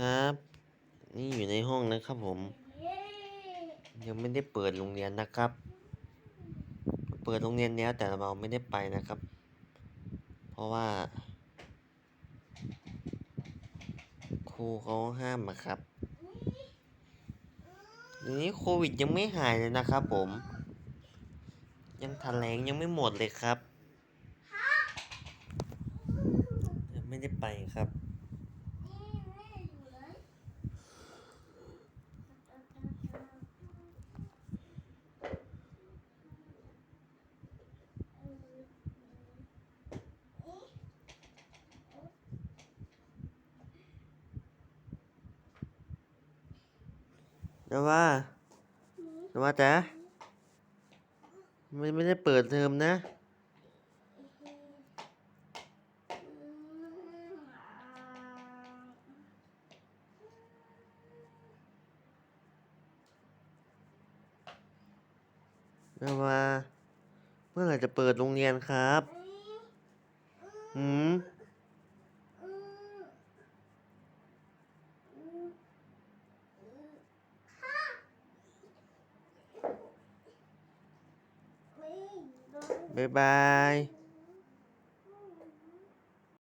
ครับ นี่อยู่ในห้องนะครับผม ยังไม่ได้เปิดโรงเรียนนะครับ เปิดโรงเรียนแล้วแต่เราไม่ได้ไปนะครับ เพราะว่า ครูเขาห้ามอะครับเดี๋ยวนี้โควิดยังไม่หายเลยนะครับผม ยังแถลงยังไม่หมดเลยครับยังไม่ได้ไปครับ แต่ว่าแต่ว่าจ๊ะไม่ไม่ได้เปิดเทอมนะแต่ว่าเมื่อไหร่จะเปิดโรงเรียนครับหืม บ๊ายบาย